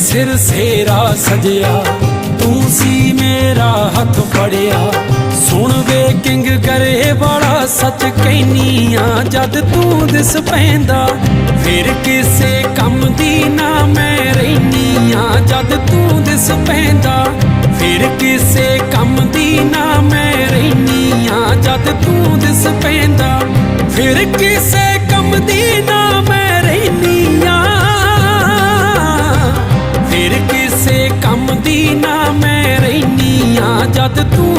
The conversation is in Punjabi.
ਸਿਰ ਸੇਰਾ ਸਜਿਆ, ਤੂੰ ਸੀ ਮੇਰਾ ਹੱਥ ਫੜਿਆ। ਸੁਣ ਵੇ ਕਿੰਗ ਕਰੇ ਵਾਲਾ, ਸੱਚ ਕਹਿਨੀ ਜਦ ਤੂੰ ਦਿਸ ਪੈਂਦਾ। ਫਿਰ ਕਿਸੇ ਕੰਮ ਦੀ ਨਾ ਮੈਂ ਰਹਿਨੀ ਜਦ ਤੂੰ ਦਿਸ ਪੈਂਦਾ। ਫਿਰ ਕਿਸੇ ਕੰਮ ਦੀ ਨਾ ਮੈਂ ਰਹਿਨੀ ਜਦ ਤੂੰ ਦਿਸ ਪੈਂਦਾ। ਫਿਰ ਕਿਸੇ ਜਦ ਤੂੰ